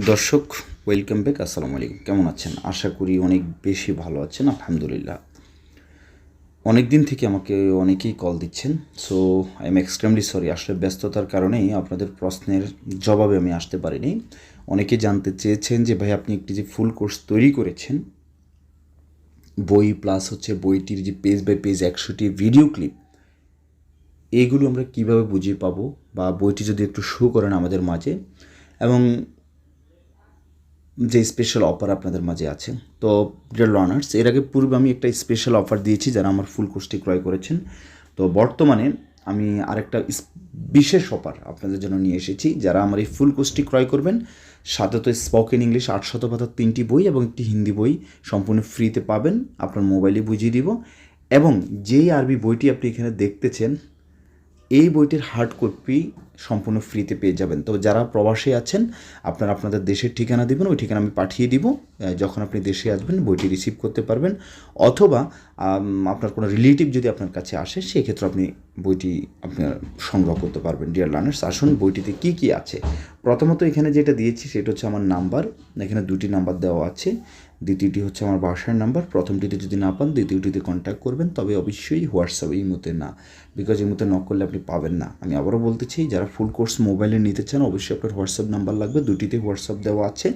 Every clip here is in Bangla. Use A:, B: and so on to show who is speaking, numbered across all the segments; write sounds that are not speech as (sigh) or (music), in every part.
A: দর্শক ওয়েলকাম ব্যাক আসসালামু আলাইকুম। কেমন আছেন? আশা করি অনেক বেশি ভালো আছেন, আলহামদুলিল্লাহ। অনেক দিন থেকে আমাকে অনেকেই কল দিচ্ছেন so I am extremely sorry আসলে ব্যস্ততার কারণেই আপনাদের প্রশ্নের জবাবে আমি আসতে পারিনি। অনেকে জানতে চেয়েছেন যে, ভাই, আপনি একটি যে ফুল কোর্স তৈরি করেছেন, বই প্লাস হচ্ছে বইটির যে পেজ বাই পেজ একশোটি ভিডিও ক্লিপ এইগুলো আমরা কীভাবে বুঝিয়ে পাবো? বা বইটি যদি একটু শো করেন আমাদের মাঝে? এবং যে স্পেশাল অফার আপনাদের মাঝে আছে। তো ডিয়ার লার্নার্স এর আগে পূর্বে আমি একটা স্পেশাল অফার দিয়েছি যারা আমার ফুল কোর্সটি ক্রয় করেছেন। তো, বর্তমানে আমি আরেকটা বিশেষ অফার আপনাদের জন্য নিয়ে এসেছি। যারা আমার এই ফুল কোর্সটি ক্রয় করবেন সাথে তো স্পোকেন ইংলিশ আটশত পাতার তিনটি বই এবং একটি হিন্দি বই সম্পূর্ণ ফ্রিতে পাবেন। আপনার মোবাইলে বুঝিয়ে দিব। এবং যেই আরবি বইটি আপনি এখানে দেখতেছেন এই বইটির হার্ড কপি সম্পূর্ণ ফ্রিতে পেয়ে যাবেন। তো যারা প্রবাসে আছেন, আপনারা আপনাদের দেশের ঠিকানা দিবেন, ওই ঠিকানা আমি পাঠিয়ে দিব। যখন আপনি দেশে আসবেন, বইটি রিসিভ করতে পারবেন। অথবা আপনার কোনো রিলেটিভ যদি আপনার কাছে আসে, সেক্ষেত্রে আপনি বইটি আপনার সংগ্রহ করতে পারবেন। ডিয়ার লার্নার্স আসুন বইটিতে কি কি আছে। প্রথমত এখানে যেটা দিয়েছি, সেটা হচ্ছে আমার নাম্বার এখানে দুটি নাম্বার দেওয়া আছে। দ্বিতীয়টি হচ্ছে আমার বাসার নাম্বার। প্রথমটিতে যদি না পান, দ্বিতীয়টিতে কন্ট্যাক্ট করবেন, তবে অবশ্যই হোয়াটসঅ্যাপ এই মুহূর্তে না। বিকজ এই মুহূর্তে নক করলে আপনি পাবেন না। আমি আবারও বলতে চাই, যারা ফুল কোর্স মোবাইলে নিতে চান, অবশ্যই আপনার হোয়াটসঅ্যাপ নাম্বার লাগবে। দুটিতে হোয়াটসঅ্যাপ দেওয়া আছে।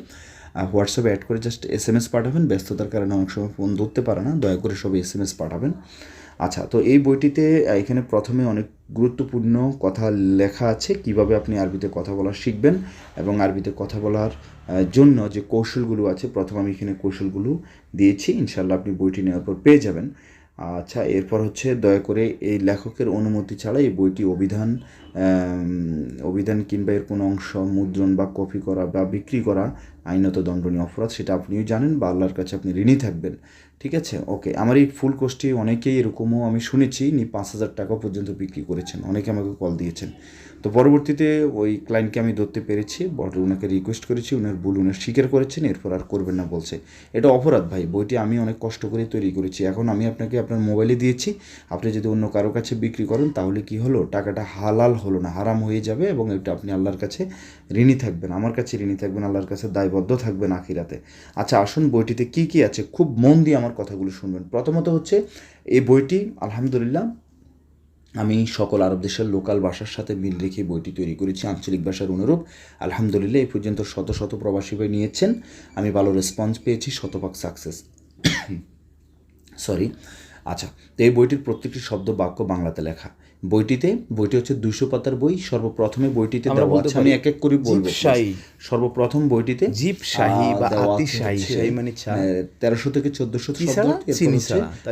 A: হোয়াটসঅ্যাপে অ্যাড করে জাস্ট এস এম এস পাঠাবেন। ব্যস্ততার কারণে অনেক সময় ফোন ধরতে পারে না। দয়া করে সব এস এম এস পাঠাবেন। আচ্ছা তো এই বইটিতে এখানে প্রথমে অনেক গুরুত্বপূর্ণ কথা লেখা আছে, কীভাবে আপনি আরবিতে কথা বলা শিখবেন এবং আরবিতে কথা বলার জন্য যে কৌশলগুলো আছে, প্রথম আমি এখানে কৌশলগুলো দিয়েছি ইনশাল্লাহ আপনি বইটি নেওয়ার পর পেয়ে যাবেন। আচ্ছা এরপর হচ্ছে দয়া করে এই লেখকের অনুমতি ছাড়া এই বইটি অভিধান অভিধান কিংবা এর কোনো অংশ মুদ্রণ বা কপি করা বা বিক্রি করা আইনত দণ্ডনীয় অপরাধ, সেটা আপনিও জানেন, বা আল্লাহর কাছে আপনি ঋণী থাকবেন। ঠিক আছে? ওকে, আমার এই ফুল কোর্সটি অনেকেই এরকমও আমি শুনেছি, নি পাঁচ হাজার টাকা পর্যন্ত বিক্রি করেছেন, অনেকে আমাকে কল দিয়েছেন। তো পরবর্তীতে ওই ক্লায়েন্টকে আমি ধরতে পেরেছি, বট ওনাকে রিকোয়েস্ট করেছি ওনার ভুল উনার স্বীকার করেছেন, এরপর আর করবেন না বলছে। এটা অপরাধ ভাই, বইটি আমি অনেক কষ্ট করে তৈরি করেছি, এখন আমি আপনাকে আপনার মোবাইলে দিয়েছি, আপনি যদি অন্য কারও কাছে বিক্রি করেন, তাহলে কি হলো? টাকাটা হালাল হলো না, হারাম হয়ে যাবে এবং এটা আপনি আল্লাহর কাছে ঋণী থাকবেন, আমার কাছে ঋণী থাকবেন, আল্লাহর কাছে দায়বদ্ধ থাকবেন আখিরাতে। আচ্ছা আসুন বইটিতে কি কি আছে, খুব মন দিয়ে আমার কথাগুলো শুনবেন। প্রথমত হচ্ছে, এই বইটি, আলহামদুলিল্লাহ, আমি সকল আরব দেশের লোকাল ভাষার সাথে মিল রেখে বইটি তৈরি করেছি, আঞ্চলিক ভাষার অনুরূপ। আলহামদুলিল্লাহ, এই পর্যন্ত শত শত প্রবাসী ভাই নিয়েছেন, আমি ভালো রেসপন্স পেয়েছি, শতভাগ সাকসেস সরি (coughs) আচ্ছা তো এই বইটির প্রত্যেকটি শব্দ বাক্য বাংলাতে লেখা। বইটিতে বইটি হচ্ছে দুইশো পাতার বই সর্বপ্রথমে বইটিতে আমি এক এক করে বলব সর্বপ্রথম বইটিতে
B: জিপ শাহী বা আতি শাহী, শাহী মানে
A: তেরোশো থেকে চোদ্দশো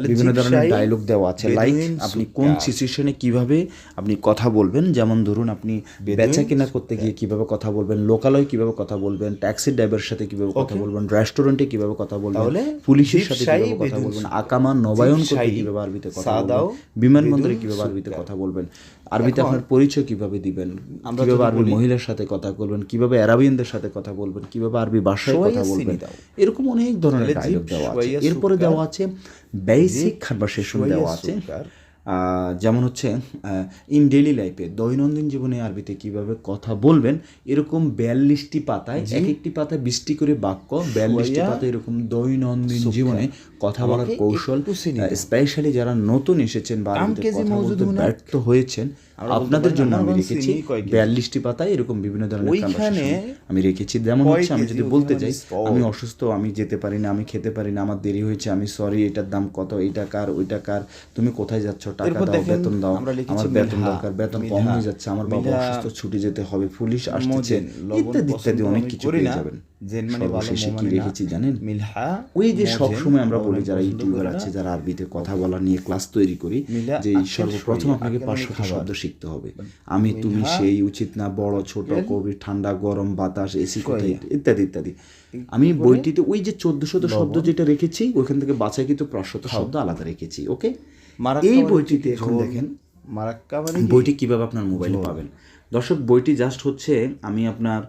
A: বিভিন্ন ধরনের ডায়লগ দেওয়া আছে লাইক আপনি কোন সিচুয়েশনে কীভাবে আপনি কথা বলবেন যেমন ধরুন আপনি বেচা কেনা করতে গিয়ে কীভাবে কথা বলবেন লোকালয় কীভাবে কথা বলবেন ট্যাক্সি ড্রাইভারের সাথে কীভাবে কথা বলবেন রেস্টুরেন্টে কীভাবে কথা বলবেন পুলিশের সাথে কীভাবে কথা বলবেন। আকামা নবায়ন করতে কীভাবে আরবিতে কথা বলবেন বিমানবন্দরে কীভাবে আরবিতে
B: সুকার।
A: কথা বলবেন। আরবিতে আপনার পরিচয় কীভাবে দিবেন?
B: আমরা
A: কীভাবে আরবি মহিলার সাথে কথা বলবেন? কীভাবে অ্যারাবিয়ানদের সাথে কথা বলবেন? কীভাবে আরবি ভাষায় কথা বলবেন? এরকম অনেক ধরনের ডায়লগ দেওয়া আছে। এরপরে দেওয়া আছে বেসিক কনভারসেশন দেওয়া আছে। যেমন হচ্ছে ইন ডেইলি লাইফে দৈনন্দিন জীবনে আরবিতে কীভাবে কথা বলবেন এরকম বিয়াল্লিশটি পাতায় এক একটি পাতায় বৃষ্টি করে বাক্য বিয়াল্লিশটি পাতা এরকম দৈনন্দিন জীবনে কথা বলার কৌশল স্পেশালি যারা নতুন এসেছেন বা কথা বলতে ব্যর্থ হয়েছেন আপনাদের জন্য আমি রেখেছি? বিয়াল্লিশটি পাতায় এরকম বিভিন্ন ধরনের আমি রেখেছি যেমন হচ্ছে আমি যদি বলতে
B: চাই
A: আমি অসুস্থ আমি যেতে পারি না আমি খেতে পারি না আমার দেরি হয়েছে আমি সরি এটার দাম কত এটা কার ওইটা কার তুমি কোথায় যাচ্ছ টাকা দাও বেতন দাও
B: আমার
A: বেতন দরকার বেতন কম হয়ে যাচ্ছে আমার বাবা অসুস্থ ছুটি যেতে হবে পুলিশ
B: লবণ
A: ইত্যাদি ইত্যাদি অনেক
B: আমি
A: কিছু পেয়ে যাবেন।
B: মানে
A: সর্বশেষে কি রেখেছি জানেন? ওই যে সবসময় আমরা বলি যারা ইউটিউবার আছে যারা আরবিতে কথা বলা নিয়ে ক্লাস তৈরি করি যে সর্বপ্রথম আপনাকে শব্দ শিখতে হবে। আমি তুমি সেই উচিত না বড় ছোট কবি ঠান্ডা গরম বাতাস এসি কথা ইত্যাদি ইত্যাদি। আমি বইটিতে ওই যে চোদ্দ শত শব্দ যেটা রেখেছি ওইখান থেকে বাছাই কিন্তু প্রাশত শব্দ আলাদা রেখেছি ওকে? এই
B: মানে
A: বইটিতে এখন দেখেন।
B: মারাক্কা মানে
A: বইটি কীভাবে আপনার মোবাইলে পাবেন? দর্শক বইটি জাস্ট হচ্ছে আমি আপনার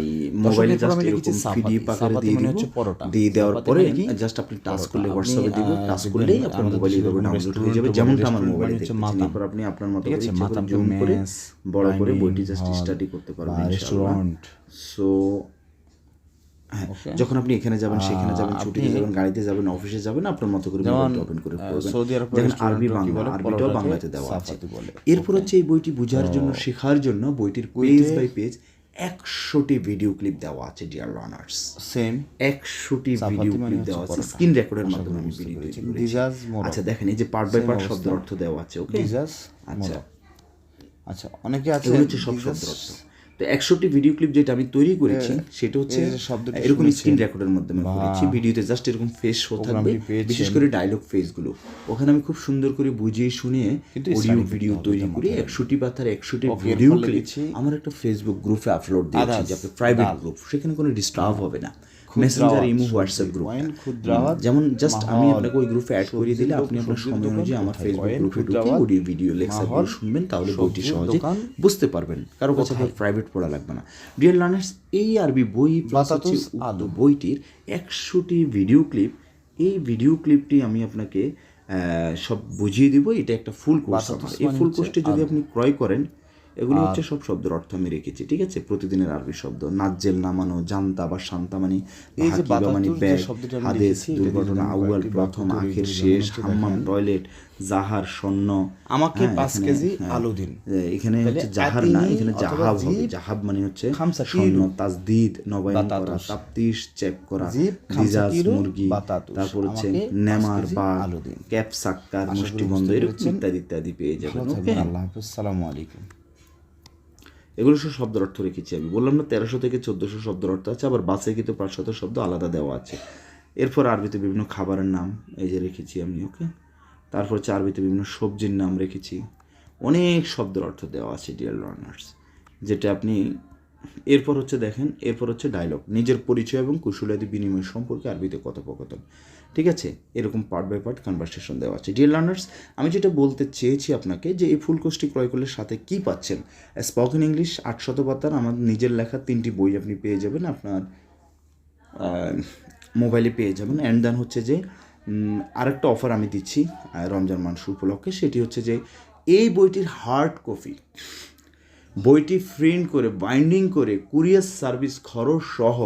A: এই মোবাইলে জাস্ট এরকম। পিডিএফ আকারে দিয়ে
B: মানে
A: দিব।
B: হচ্ছে পরোটা।
A: দিয়ে দেওয়ার পরে
B: মানে
A: জাস্ট আপনি টাচ করলে হোয়াটসঅ্যাপে দিব টাচ করলেই আপনার মোবাইলে এভাবে ডাউনলোড হয়ে যাবে যেমনটা আমার মোবাইলে
B: মানে মাতাম।
A: এরপর আপনি আপনার মতো করে জুম করে বড় করে বইটি জাস্ট স্টাডি করতে পারবেন ইনশাআল্লাহ।
B: রেস্টুরেন্ট।
A: সো হ্যাঁ যখন আপনি এখানে যাবেন সেখানে যাবেন ছুটিতে যাবেন গাড়িতে যাবেন অফিসে যাবেন আপনার মতো করে ওপেন করে পড়বেন
B: সৌদি আরব
A: আরবি বাংলা? আরবিটাও বাংলাতে দেওয়া আছে। এরপর হচ্ছে এই বইটি বোঝার জন্য শেখার জন্য বইটির পেজ বাই পেজ একশোটি ভিডিও ক্লিপ দেওয়া আছে ডিয়ার লার্নার্স
B: সেম
A: একশোটি ভিডিও
B: মানে
A: ক্লিপ দেওয়া আছে। স্ক্রিন রেকর্ডের মাধ্যমে আমি ভিডিও আচ্ছা দেখেন এই যে পার্ট বাই পার্ট শব্দের অর্থ দেওয়া আছে ওকে আচ্ছা।
B: আচ্ছা অনেকে আছে
A: সব শব্দের অর্থ। তো একশোটি ভিডিও ক্লিপ যেটা আমি তৈরি করেছি সেটা হচ্ছে এরকম স্ক্রিন রেকর্ডের মাধ্যমে করেছি। ভিডিওতে জাস্ট এরকম ফেস শো থাকবে বিশেষ করে ডায়লগ ফেসগুলো ওখানে আমি খুব সুন্দর করে বুঝিয়ে শুনিয়ে অডিও ভিডিও তৈরি
B: করি
A: করে
B: বা
A: একশোটি পাতার একশোটি ভিডিও ক্লিপ আমার একটা ফেসবুক গ্রুপে আপলোড দিয়েছি যে প্রাইভেট গ্রুপ সেখানে কোনো ডিস্টার্ব হবে না। মেসেঞ্জার ইমো হোয়াটসঅ্যাপ গ্রুপ যেমন জাস্ট আমি আপনাকে ওই গ্রুপে অ্যাড করে দিলে আপনি আপনার সময় অনুযায়ী আমার ফেসবুক গ্রুপে ঢুকে অডিও ভিডিও লেকচারগুলো শুনবেন তাহলে বইটি সহজে বুঝতে পারবেন। কারও কাছে প্রাইভেট পড়া লাগবে না। ডিয়ার লার্নার্স এই আরবি বই
B: বাতাতুস
A: বইটির একশোটি ভিডিও ক্লিপ এই ভিডিও ক্লিপটি আমি আপনাকে সব বুঝিয়ে দিব। এটা একটা ফুল কোর্স এই
B: মানে
A: ফুল কোর্সটি যদি আপনি ক্রয় করেন এগুলো হচ্ছে সব শব্দের অর্থ আমি রেখেছি ঠিক আছে? প্রতিদিনের আরবি শব্দ নাজ্জেল নামানো জানতা বা শান্তা মানে
B: এই যে
A: হাকিবা মানে ব্যাগ হাদেস দুর্ঘটনা আউয়াল প্রথম আখের শেষ হাম্মাম টয়লেট জাহার স্বর্ণ।
B: আমাকে
A: হ্যাঁ,
B: পাঁচ কেজি
A: হ্যাঁ,
B: আলু দিন।
A: এখানে হচ্ছে জাহার না এখানে জাহাব হবে। জাহাব মানে হচ্ছে
B: কিলো
A: তাজদিদ নবায়ন করা। তাপ্তিশ চেক করা দিজাজ মুরগি তারপর হচ্ছে নেমার বা। ক্যাপ সাক্কার
B: করি
A: মুষ্টিবন্ধ এরকম ইত্যাদি ইত্যাদি পেয়ে যাবেন ওকে?
B: আল্লাহ হাফেজ। সালামু আলাইকুম।
A: এগুলো সব শব্দের অর্থ রেখেছি আমি। বললাম না তেরোশো থেকে চোদ্দোশো শব্দের অর্থ আছে, আবার বাসে কিন্তু পাঁচশত শব্দ আলাদা দেওয়া আছে। এরপর আরবিতে বিভিন্ন খাবারের নাম এই যে রেখেছি আমি, ওকে? তারপর হচ্ছে আরবিতে বিভিন্ন সবজির নাম রেখেছি। অনেক শব্দের অর্থ দেওয়া আছে ডিয়ার লার্নার্স যেটা আপনি, এরপর হচ্ছে দেখেন, এরপর হচ্ছে ডায়লগ নিজের পরিচয় এবং কুশলাদি বিনিময় সম্পর্কে আরবিতে কথোপকথন। ঠিক আছে? এরকম পার্ট বাই পার্ট কনভারসেশন দেওয়া আছে। ডিয়ার লার্নার্স আমি যেটা বলতে চেয়েছি আপনাকে যে এই ফুল কোর্সটি ক্রয় করলে সাথে কি পাচ্ছেন? স্পোকেন ইংলিশ আটশত পাতার আমার নিজের লেখা তিনটি বই আপনি পেয়ে যাবেন, আপনার মোবাইলে পেয়ে যাবেন। অ্যান্ড দেন হচ্ছে যে আরেকটা অফার আমি দিচ্ছি রমজান মাস উপলক্ষে। সেটি হচ্ছে যে, এই বইটির হার্ড কপি বইটি প্রিন্ট করে বাইন্ডিং করে কুরিয়ার সার্ভিস খরচ সহ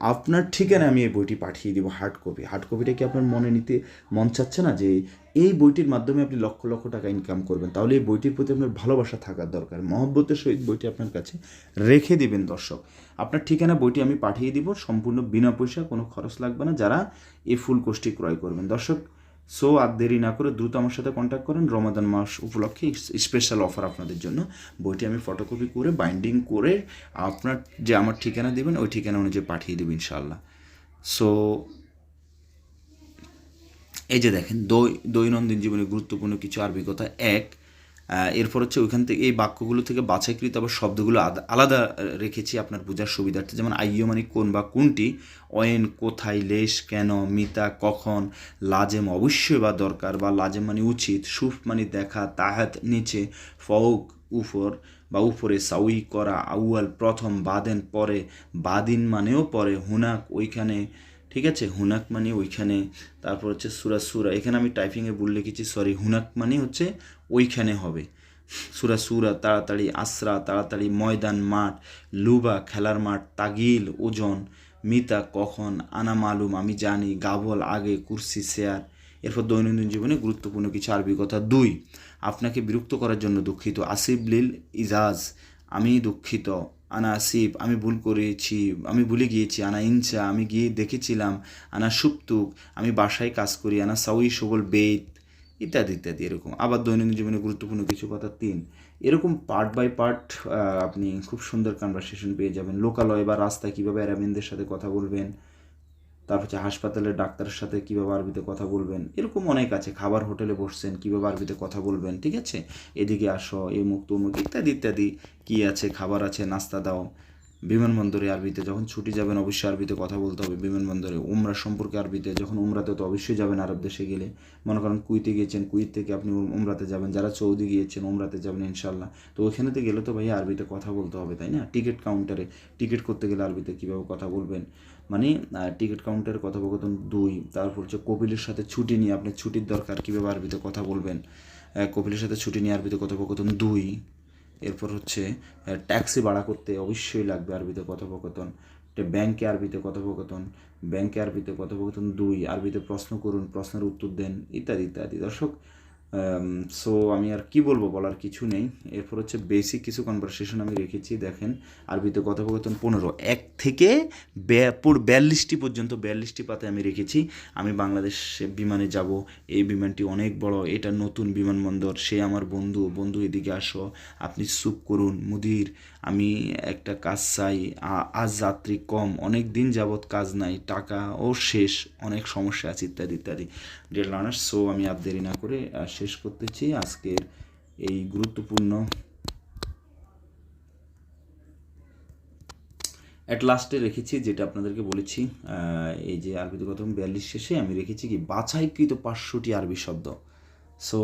A: আপনার ঠিকানায় আমি এই বইটি পাঠিয়ে দেবো হার্ড কপি হার্ড কপিটা কি আপনার মনে নিতে মন চাচ্ছে না যে এই বইটির মাধ্যমে আপনি লক্ষ লক্ষ টাকা ইনকাম করবেন? তাহলে এই বইটির প্রতি আপনার ভালোবাসা থাকার দরকার। মহব্বতের সহিত বইটি আপনার কাছে রেখে দিবেন দর্শক। আপনার ঠিকানা বইটি আমি পাঠিয়ে দিব, সম্পূর্ণ বিনা পয়সা কোনো খরচ লাগবে না, যারা এই ফুল কোর্সটি ক্রয় করবেন। দর্শক সো আর দেরি না করে দ্রুত আমার সাথে কন্ট্যাক্ট করেন। রমাদান মাস উপলক্ষে স্পেশাল অফার আপনাদের জন্য। বইটি আমি ফটোকপি করে বাইন্ডিং করে আপনার যে আমার ঠিকানা দেবেন, ওই ঠিকানা অনুযায়ী পাঠিয়ে দেবেন ইনশাল্লাহ সো এই যে দেখেন দৈনন্দিন জীবনে গুরুত্বপূর্ণ কিছু আরবি এক এরপর হচ্ছে ওইখান থেকে এই বাক্যগুলো থেকে বাছাইকৃত আবার শব্দগুলো আলাদা রেখেছি আপনার বোঝার সুবিধার্থে। যেমন আইয় মানে কোন বা কোনটি, অয়েন, কোথায়, লেশ, কেন, মিতা, কখন, লাজেম অবশ্যই বা দরকার বা লাজেম মানে উচিত, সুফ মানে দেখা, তাহাত নিচে ফৌক উপর বা উপরে, সাউই করা, আউয়াল, প্রথম, বাদেন, পরে, বাদিন মানেও পরে, হুনাক, ওইখানে ঠিক আছে? হুনাক মানে ওইখানে, তারপর হচ্ছে সুরা সুরা, এখানে আমি টাইপিংয়ে ভুল লিখেছি সরি হুনাক মানে হচ্ছে ওইখানে হবে। সুরা সুরা, তাড়াতাড়ি আশ্রা তাড়াতাড়ি ময়দান, মাঠ, লুবা, খেলার মাঠ, তাগিল, ওজন, মিতা, কখন, আনা মালুম, আমি জানি, গাবল, আগে, কুরসি, শেয়ার। এরপর দৈনন্দিন জীবনে গুরুত্বপূর্ণ কিছু আরবি কথা। দুই, আপনাকে বিরক্ত করার জন্য দুঃখিত। আসিফ লিল ইজাজ, আমি দুঃখিত। আনা আসিফ, আমি ভুল করেছি, আমি ভুলে গিয়েছি, আনা ইনসা, আমি গিয়ে দেখেছিলাম, আনা সুপ্তুক, আমি বাসায় কাজ করি, আনা সাউই সবল বেদ ইত্যাদি ইত্যাদি, এরকম। আবার দৈনন্দিন জীবনে গুরুত্বপূর্ণ কিছু কথা, তিন। এরকম পার্ট বাই পার্ট আপনি খুব সুন্দর কনভারসেশন পেয়ে যাবেন। লোকালয় বা রাস্তায় কীভাবে অ্যারাবিনদের সাথে কথা বলবেন তারপর হচ্ছে হাসপাতালের ডাক্তারের সাথে কীভাবে আরবিতে কথা বলবেন? এরকম অনেক আছে। খাবার হোটেলে বসছেন, কীভাবে আরবিতে কথা বলবেন, ঠিক আছে? এদিকে আসো এই মুখ তমুক ইত্যাদি ইত্যাদি। কী আছে? খাবার আছে? নাস্তা দাও। বিমানবন্দরে আরবিতে যখন ছুটি যাবেন, অবশ্যই আরবিতে কথা বলতে হবে। বিমানবন্দরে উমরা সম্পর্কে আরবিতে যখন উমরাতে তো অবশ্যই যাবেন আরব দেশে গেলে। মনে করেন কুইতে গিয়েছেন কুইত থেকে আপনি উম- উমরাতে যাবেন। যারা সৌদি গিয়েছেন, উমরাতে যাবেন ইনশাল্লাহ তো ওইখানেতে গেলে তো ভাই আরবিতে কথা বলতে হবে, তাই না? টিকিট কাউন্টারে। টিকিট করতে গেলে আরবিতে কীভাবে কথা বলবেন? মানে টিকিট কাউন্টারের কথোপকথন দুই, তারপর হচ্ছে কপিলের সাথে ছুটি নিয়ে আপনি ছুটির দরকার কীভাবে আরবিতে কথা বলবেন? কপিলের সাথে ছুটি নিয়ে আরবিতে কথোপকথন দুই, এরপর হচ্ছে ট্যাক্সি ভাড়া করতে অবশ্যই লাগবে আরবিতে কথোপকথন। ব্যাংকে আরবিতে কথোপকথন, ব্যাংকে আরবিতে কথোপকথন দুই আরবিতে প্রশ্ন করুন, প্রশ্নের উত্তর দেন, ইত্যাদি ইত্যাদি। দর্শক সো আমি আর কি বলব বলার কিছু নেই। এরপর হচ্ছে বেসিক কিছু কনভারসেশন আমি রেখেছি, দেখেন। আরবিতে কথোপকথন পনেরো। এক থেকে বিয়াল্লিশটি পর্যন্ত, বিয়াল্লিশটি পাতে আমি রেখেছি। আমি বাংলাদেশ বিমানে যাব। এই বিমানটি অনেক বড়। এটা নতুন বিমানবন্দর। সে আমার বন্ধু। বন্ধু, এদিকে আসো। আপনি সুপ করুন। মুদির আমি একটা কাজ চাই আজ যাত্রী কম, অনেক দিন যাবৎ কাজ নাই, টাকা ও শেষ, অনেক সমস্যা আছে ইত্যাদি ইত্যাদি। ডিয়ার লার্নার্স সো আমি আর দেরি না করে শেষ করতেছি আজকের এই গুরুত্বপূর্ণ অ্যাট লাস্টে রেখেছি, যেটা আপনাদেরকে বলেছি এই যে আরবিতে প্রথম বিয়াল্লিশ শেষে আমি রেখেছি কি, বাছাইকৃত পাঁচশোটি আরবি শব্দ। সো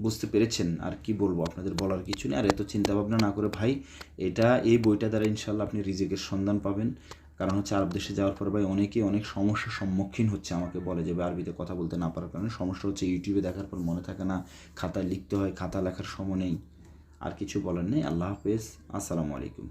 A: বুঝতে পেরেছেন আর কি বলব, আপনাদের বলার কিছু নেই। আর এত চিন্তা ভাবনা না করে ভাই, এটা, এই বইটা দ্বারা ইনশাল্লাহ আপনি রিজিকের সন্ধান পাবেন। কারণ হচ্ছে আরব দেশে যাওয়ার পর ভাই অনেকে অনেক সমস্যার সম্মুখীন হচ্ছে আমাকে বলে যে আরবিতে কথা বলতে না পারার কারণে। সমস্যা হচ্ছে ইউটিউবে দেখার পর মনে থাকে না, খাতায় লিখতে হয়, খাতা লেখার সময় নেই। আর কিছু বলার নেই। আল্লাহ হাফেজ। আসসালামু আলাইকুম।